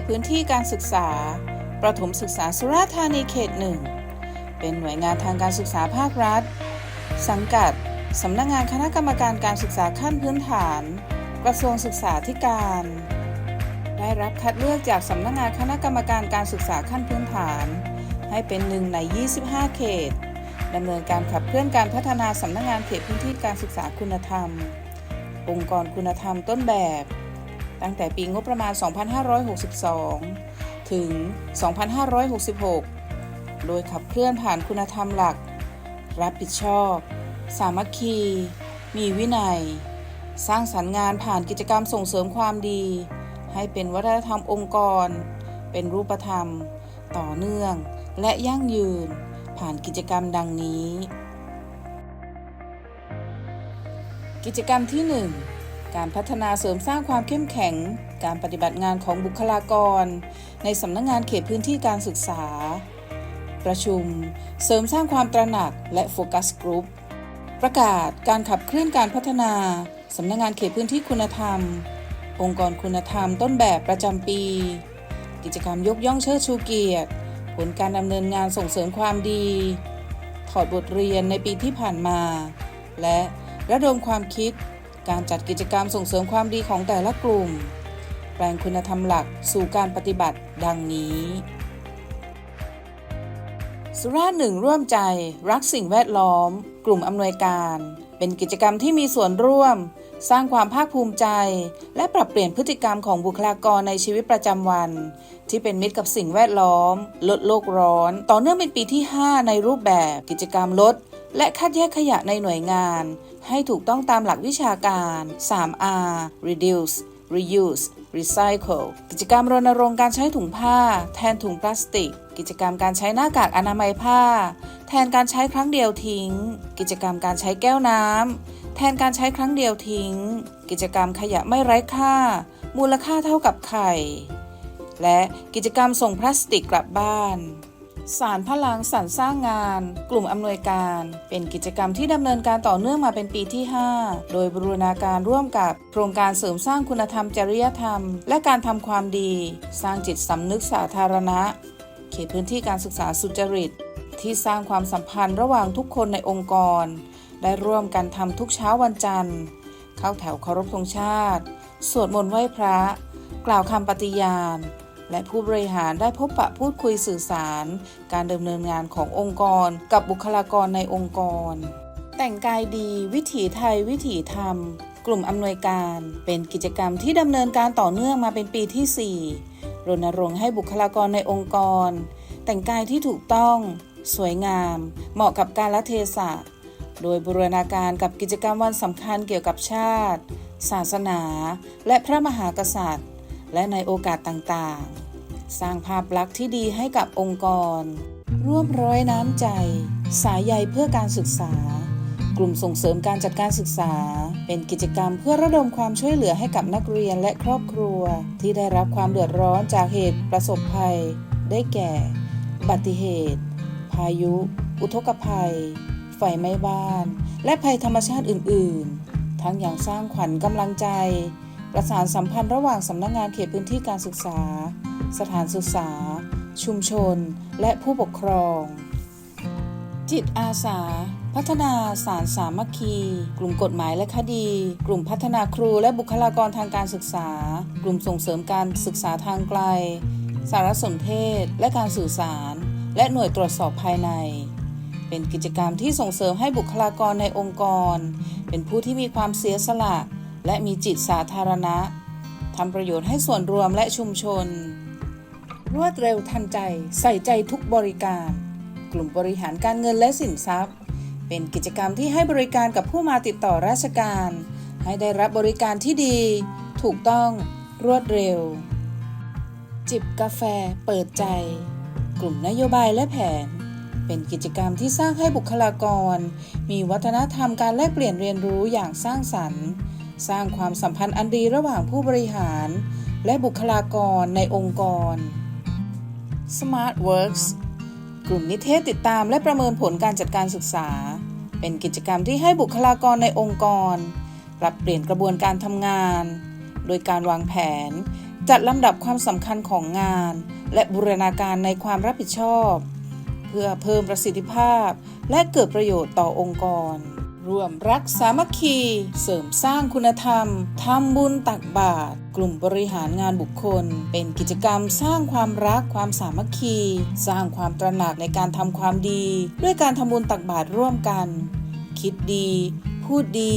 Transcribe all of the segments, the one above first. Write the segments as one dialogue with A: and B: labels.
A: ตพื้นที่การศึกษา ประถมศึกษาสุราษฎร์ธานีเขตหนึ่งเป็นหน่วยงานทางการศึกษาภาครัฐ สังกัดสำนักงงานคณะกรรมการการศึกษาขั้นพื้นฐาน กระทรวงศึกษาธิการ ได้รับคัดเลือกจากสำนักงานคณะกรรมการการศึกษาขั้นพื้นฐาน ให้เป็นหนึ่งใน 25 เขตดำเนินการขับเคลื่อนการพัฒนาสำนักงานเขตพื้นที่การศึกษาคุณธรรม องค์กรคุณธรรมต้นแบบ ตั้งแต่ปีงบประมาณ 2562 ถึง 2566 โดยขับเคลื่อนผ่านคุณธรรมหลัก รับผิดชอบ สามัคคี มีวินัย สร้างสรรค์งานผ่านกิจกรรมส่งเสริมความดี ให้เป็นวัฒนธรรมองค์กร เป็นรูปธรรม ต่อเนื่อง และยั่งยืน ผ่านกิจกรรมดังนี้ กิจกรรมที่ 1 การพัฒนาเสริมสร้างความเข้มแข็ง การปฏิบัติงานของบุคลากร ในสำนักงงานเขตพื้นที่การศึกษา ประชุม เสริมสร้างความตระหนักและโฟกัสกรุ๊ปประกาศการขับเคลื่อนการพัฒนาสำนักงงานเขตพื้นที่คุณธรรม องค์กรคุณธรรมต้นแบบประจำปี กิจกรรมยกย่องเชิดชูเกียรติ ผลการดำเนินงานส่งเสริมความดี ถอดบทเรียนในปีที่ผ่านมา และระดมความคิด การจัดกิจกรรมส่งเสริมความดีของแต่ละกลุ่ม แปลงคุณธรรมหลักสู่การปฏิบัติดังนี้ สุราหนึ่งร่วมใจรักสิ่งแวดล้อม กลุ่มอำนวยการ เป็นกิจกรรมที่มีส่วนร่วม สร้างความภาคภูมิใจ และปรับเปลี่ยนพฤติกรรมของบุคลากรในชีวิตประจำวัน ที่เป็นมิตรกับสิ่งแวดล้อม ลดโลกร้อน ต่อเนื่องเป็นปีที่ 5 ในรูปแบบกิจกรรมลด และคัดแยกขยะในหน่วยงาน ให้ถูกต้องตามหลักวิชาการ 3R reduce reuse recycle กิจกรรมรณรงค์การใช้ถุงผ้า แทนถุงพลาสติก กิจกรรมการใช้หน้ากากอนามัยผ้า แทนการใช้ครั้งเดียวทิ้ง กิจกรรมการใช้แก้วน้ำแทนการใช้ครั้งเดียวทิ้ง กิจกรรมขยะไม่ไร้ค่า มูลค่าเท่ากับไข่ และกิจกรรมส่งพลาสติกกลับบ้าน สารพลังสรรสร้างงาน กลุ่มอำนวยการ เป็นกิจกรรมที่ดำเนินการต่อเนื่องมาเป็นปีที่ 5 โดยบรูรณาการร่วมกับโครงการเสริมสร้างคุณธรรมจริยธรรม และการทำความดี สร้างจิตสำนึกสาธารณะ เขตพื้นที่การศึกษาสุจริต ที่สร้างความสัมพันธ์ระหว่างทุกคนในองค์กร ได้ร่วมกันทำทุกเช้าวันจันทร์ เข้าแถวเคารพธงชาติ สวดมนต์ไหว้พระ กล่าวคำปฏิญาณ และผู้บริหารได้พบปะพูดคุยสื่อสาร การดำเนินงานขององค์กร กับบุคลากรในองค์กร แต่งกายดี วิถีไทย วิถีธรรม กลุ่มอำนวยการ เป็นกิจกรรมที่ดำเนินการต่อเนื่องมาเป็นปีที่ 4 รณรงค์ให้บุคลากรในองค์กร แต่งกายที่ถูกต้อง สวยงาม เหมาะกับการละเทศะโดยบูรณาการกับกิจกรรมวันสำคัญเกี่ยวกับชาติ ศาสนา และพระมหากษัตริย์ และในโอกาสต่างๆ สร้างภาพลักษณ์ที่ดีให้กับองค์กร ร่วมร้อยน้ำใจ สายใยเพื่อการศึกษา กลุ่มส่งเสริมการจัดการศึกษา เป็นกิจกรรมเพื่อระดมความช่วยเหลือให้กับนักเรียนและครอบครัว ที่ได้รับความเดือดร้อนจากเหตุประสบภัย ได้แก่อุบัติเหตุ พายุ อุทกภัย ไฟไหม้บ้าน และภัยธรรมชาติอื่น ๆ ทั้งอย่างสร้างขวัญกำลังใจ ประสานสัมพันธ์ระหว่างสำนักงานเขตพื้นที่การศึกษา สถานศึกษา ชุมชน และผู้ปกครอง จิตอาสา พัฒนาสารสามัคคี กลุ่มกฎหมายและคดี กลุ่มพัฒนาครูและบุคลากรทางการศึกษา กลุ่มส่งเสริมการศึกษาทางไกล สารสนเทศ และการสื่อสาร และหน่วยตรวจสอบภายใน เป็นกิจกรรมที่ส่งเสริมให้บุคลากรในองค์กร เป็นผู้ที่มีความเสียสละ และมีจิตสาธารณะทำประโยชน์ให้ส่วนรวมและชุมชน รวดเร็วทันใจใส่ใจทุกบริการ กลุ่มบริหารการเงินและสินทรัพย์ เป็นกิจกรรมที่ให้บริการกับผู้มาติดต่อราชการ ให้ได้รับบริการที่ดี ถูกต้องรวดเร็ว จิบกาแฟเปิดใจ กลุ่มนโยบายและแผน เป็นกิจกรรมที่สร้างให้บุคลากร มีวัฒนธรรมการแลกเปลี่ยนเรียนรู้อย่างสร้างสรรค์ สร้างความสัมพันธ์อันดีระหว่างผู้บริหาร และบุคลากรในองค์กร Smart Works กลุ่มนิเทศติดตามและประเมินผลการจัดการศึกษา เป็นกิจกรรมที่ให้บุคลากรในองค์กร ปรับเปลี่ยนกระบวนการทำงาน โดยการวางแผน จัดลำดับความสำคัญของงาน และบูรณาการในความรับผิดชอบ เพื่อเพิ่มประสิทธิภาพ และเกิดประโยชน์ต่อองค์กร ร่วมรักสามัคคี เสริมสร้างคุณธรรม ทำบุญตักบาตรกลุ่มบริหารงานบุคคล เป็นกิจกรรมสร้างความรักความสามัคคี สร้างความตระหนักในการทำความดี ด้วยการทำบุญตักบาตรร่วมกัน คิดดี พูดดี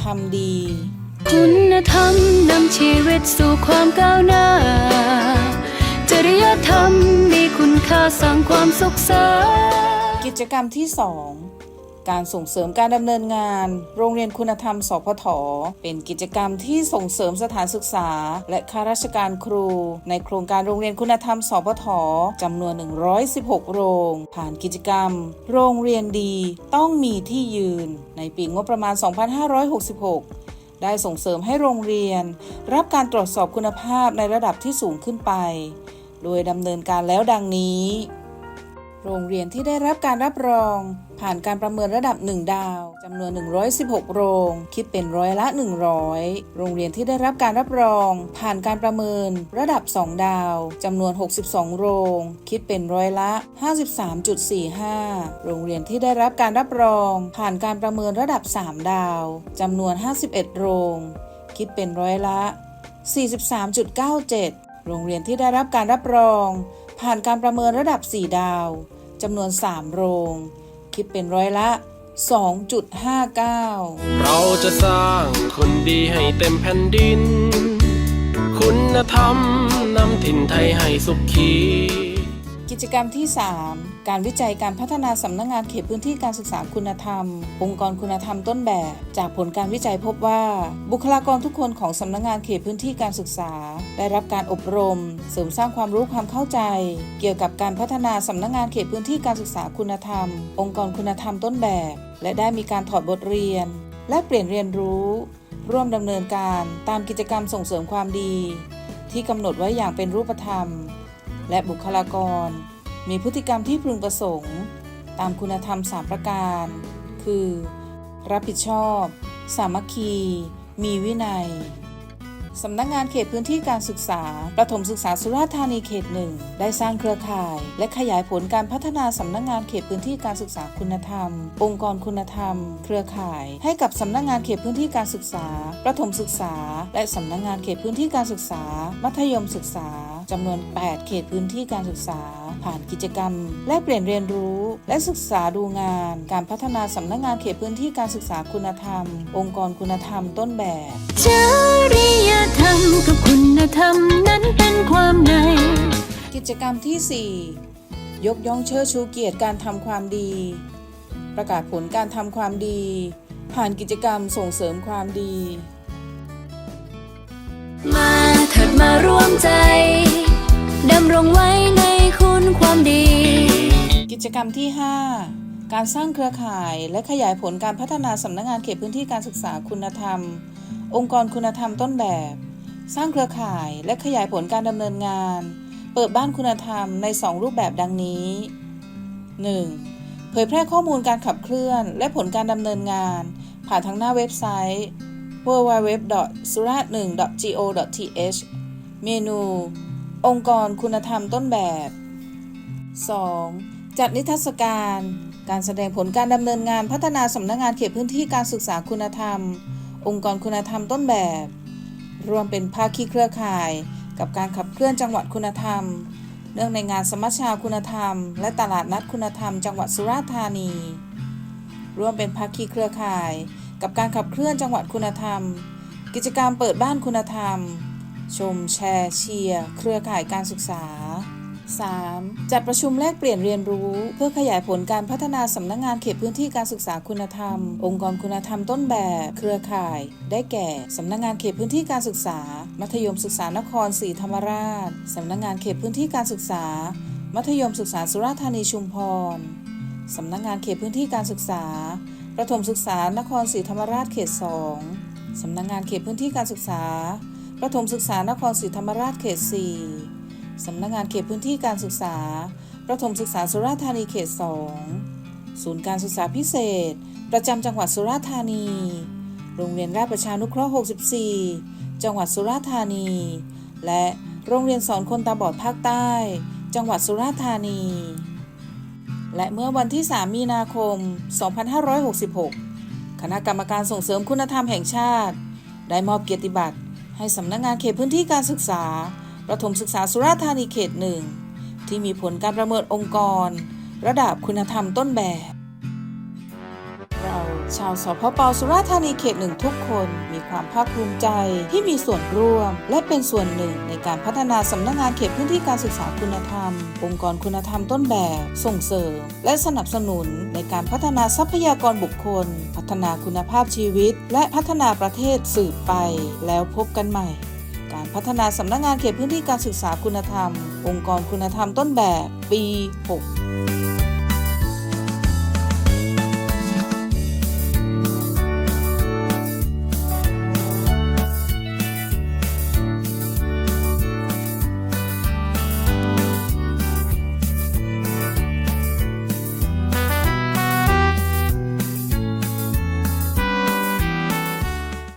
A: ทำดี
B: คุณธรรมนำชีวิตสู่ความก้าวหน้า จริยธรรมมีคุณค่าสร้างความสุขสันต์
A: กิจกรรมที่2 การส่งเสริมการดำเนินงาน โรงเรียนคุณธรรม สพท เป็นกิจกรรมที่ส่งเสริมสถานศึกษา และข้าราชการครู ในโครงการโรงเรียนคุณธรรม สพทจำนวน 116 โรง ผ่านกิจกรรม โรงเรียนดีต้องมีที่ยืน ในปีงบประมาณ 2566ได้ส่งเสริมให้โรงเรียน รับการตรวจสอบคุณภาพในระดับที่สูงขึ้นไป โดยดำเนินการแล้วดังนี้ โรงเรียนที่ได้รับการรับรอง ผ่านการประเมินระดับ 1 ดาวจำนวน 116 โรง คิดเป็นร้อยละ 100 โรงเรียนที่ได้รับการรับรอง ผ่านการประเมินระดับ 2 ดาวจำนวน 62 โรง คิดเป็นร้อยละ 53.45 โรงเรียนที่ได้รับการรับรอง ผ่านการประเมินระดับ 3 ดาวจำนวน 51 โรง คิดเป็นร้อยละ 43.97 โรงเรียนที่ได้รับการรับรอง ผ่านการประเมินระดับ 4 ดาวจำนวน 3 โรง คิดเป็นร้อยละ 2.59
C: เราจะสร้างคนดีให้เต็มแผ่นดิน คุณธรรมนำถิ่นไทยให้สุขี
A: กิจกรรมที่ 3 การวิจัยการพัฒนาสำนักงงานเขตพื้นที่การศึกษาคุณธรรม องค์กรคุณธรรมต้นแบบ จากผลการวิจัยพบว่า บุคลากรทุกคนของสำนักงงานเขตพื้นที่การศึกษา ได้รับการอบรม เสริมสร้างความรู้ความเข้าใจ เกี่ยวกับการพัฒนาสำนักงงานเขตพื้นที่การศึกษาคุณธรรม องค์กรคุณธรรมต้นแบบ และได้มีการถอดบทเรียน และเปลี่ยนเรียนรู้ ร่วมดำเนินการตามกิจกรรมส่งเสริมความดี ที่กำหนดไว้อย่างเป็นรูปธรรม และบุคลากร มีพฤติกรรมที่พึงประสงค์ ตามคุณธรรม 3 ประการ คือ รับผิดชอบ สามัคคี มีวินัย สำนักงานเขตพื้นที่การศึกษา ประถมศึกษาสุราษฎร์ธานีเขตหนึ่งได้สร้างเครือข่าย และขยายผลการพัฒนาสำนักงานเขตพื้นที่การศึกษาคุณธรรม องค์กรคุณธรรม เครือข่าย ให้กับสำนักงานเขตพื้นที่การศึกษา ประถมศึกษา และสำนักงานเขตพื้นที่การศึกษา มัธยมศึกษา จำนวน 8 เขตพื้นที่การศึกษา ผ่านกิจกรรม และเปลี่ยนเรียนรู้ และศึกษาดูงาน การพัฒนาสำนักงานเขตพื้นที่การศึกษาคุณธรรม องค์กรคุณธรรมต้นแบบ
B: จริยธรรมกับคุณธรรมนั้นเป็นความใน
A: กิจกรรมที่ 4 ยกย่องเชิดชูเกียรติการทำความดี ประกาศผลการทำความดี ผ่านกิจกรรมส่งเสริมความดี
B: มาเถิดมาร่วมใจ ดำรงไว้ในคุณความดี
A: กิจกรรมที่ 5 การสร้างเครือข่ายและขยายผลการพัฒนาสำนักงานเขตพื้นที่การศึกษาคุณธรรม องค์กรคุณธรรมต้นแบบ สร้างเครือข่ายและขยายผลการดำเนินงาน เปิดบ้านคุณธรรมใน 2 รูปแบบดังนี้ 1. เผยแพร่ข้อมูลการขับเคลื่อน และผลการดำเนินงาน ผ่านทางหน้าเว็บไซต์ www.surat1.go.th เมนู องค์กรคุณธรรมต้นแบบ 2. จัดนิทรรศการ การแสดงผลการดำเนินงานพัฒนาสำนักงานเขตพื้นที่การศึกษาคุณธรรม องค์กรคุณธรรมต้นแบบ รวมเป็นภาคีเครือข่าย กับการขับเคลื่อนจังหวัดคุณธรรม เนื่องในงานสมัชชาคุณธรรม และตลาดนัดคุณธรรม จังหวัดสุราษฎร์ธานีร่วมเป็นภาคีเครือข่าย กับการขับเคลื่อนจังหวัดคุณธรรม กิจกรรมเปิดบ้านคุณธรรม ชมแชร์เชียร์เครือข่ายการศึกษา 3. จัดประชุมแลกเปลี่ยนเรียนรู้ เพื่อขยายผลการพัฒนาสำนักงงานเขตพื้นที่การศึกษาคุณธรรม องค์กรคุณธรรมต้นแบบ เครือข่าย ได้แก่สำนักงงานเขตพื้นที่การศึกษา มัธยมศึกษานครศรีธรรมราชสำนักงงานเขตพื้นที่การศึกษา มัธยมศึกษาสุราษฎร์ธานีชุมพรสำนักงงานเขตพื้นที่การศึกษา ประถมศึกษานครศรีธรรมราชเขต 2สำนักงานเขตพื้นที่การศึกษา ประถมศึกษานครศรีธรรมราชเขต 4 สำนักงานเขตพื้นที่การศึกษา ประถมศึกษาสุราษฎร์ธานีเขต 2 ศูนย์การศึกษาพิเศษ ประจำจังหวัดสุราษฎร์ธานี โรงเรียนราชประชานุเคราะห์ 64 จังหวัดสุราษฎร์ธานี และโรงเรียนสอนคนตาบอดภาคใต้ จังหวัดสุราษฎร์ธานี และเมื่อวันที่ 3 มีนาคม 2566 คณะกรรมการส่งเสริมคุณธรรมแห่งชาติ ได้มอบเกียรติบัตร ให้สำนักงานเขตพื้นที่การศึกษา ประถมศึกษาสุราษฎร์ธานีเขตหนึ่งที่มีผลการประเมินองค์กร ระดับคุณธรรมต้นแบบ ชาวสพปสุราษฎร์ธานีเขตหนึ่งทุกคนมีความภาคภูมิใจที่มีส่วนร่วม และเป็นส่วนหนึ่งในการพัฒนาสำนักงานเขตพื้นที่การศึกษาคุณธรรม องค์กรคุณธรรมต้นแบบ ส่งเสริม และสนับสนุนในการพัฒนาทรัพยากรบุคคล พัฒนาคุณภาพชีวิต และพัฒนาประเทศสืบไป แล้วพบกันใหม่ การพัฒนาสำนักงานเขตพื้นที่การศึกษาคุณธรรม องค์กรคุณธรรมต้นแบบ ปี 6